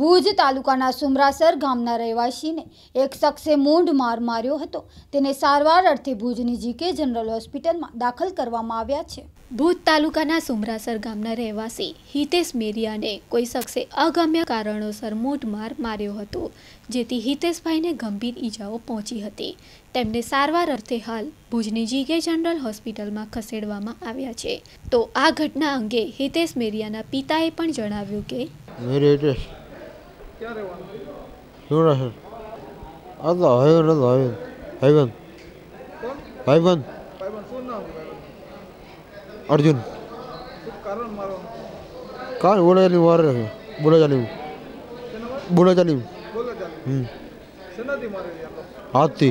ભુજ તાલુકાના સુમરાસર ગામના રહેવાસીને એક શખ્સે મૂંઢ માર માર્યો હતો. તેને સારવાર અર્થે ભુજની જીકે જનરલ હોસ્પિટલમાં દાખલ કરવામાં આવ્યા છે. ભુજ તાલુકાના સુમરાસર ગામના રહેવાસી હિતેશ મેરિયાને કોઈ શખ્સે અગમ્ય કારણોસર મૂંઢ માર માર્યો હતો જેથી હિતેશભાઈને ગંભીર ઈજાઓ પહોંચી હતી. તેમને સારવાર અર્થે હાલ ભુજની જીકે જનરલ હોસ્પિટલમાં ખસેડવામાં આવ્યા છે. તો આ ઘટના અંગે હિતેશ મેરિયાના પિતાએ પણ જણાવ્યું કે نور احمد الله هيون الله هيون هيون هيون अर्जुन कारण बोला जाली वार रहे बोला जाली। बोला? जाली। हम्म। हाथ। थी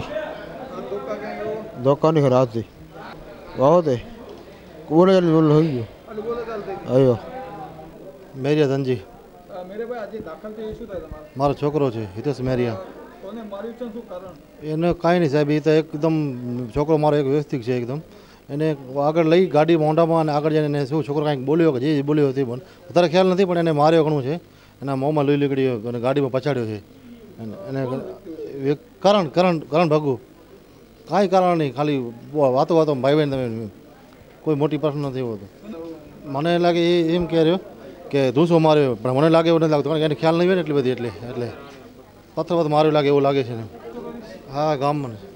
धोखा नहीं खरा हाथ। थी बहुत है। बोला जाली बोल रही है अयो मेरी धन जी। મેરે છોકરો છે હિતેશ મેરિયા. એને કાંઈ નહીં સાહેબ એ તો એકદમ છોકરો મારો એક વ્યવસ્થિત છે એકદમ. એને આગળ લઈ ગાડી મોઢામાં અને આગળ જઈને શું છોકરો કાંઈક બોલ્યો કે જે બોલ્યો હતી પણ અત્યારે ખ્યાલ નથી પણ એને માર્યો ઘણું છે. એના મોંમાં લોહી નીકળ્યો અને ગાડીમાં પછાડ્યો છે. એને એક કરણ કરણ કરણ ભગુ. કાંઈ કારણ નહીં ખાલી વાતો વાતો ભાઈ બહેન તમે કોઈ મોટી પ્રશ્ન નથી હોતો. મને લાગે એ એમ કહે રહ્યો કે ધૂસો માર્યો પણ મને લાગે એવું નથી લાગતું. કારણ કે એને ખ્યાલ નહીં હોય ને એટલી બધી, એટલે એટલે. પથ્થર પથ્થર માર્યો લાગે એવું લાગે છે ને. હા, ગામમાં ને.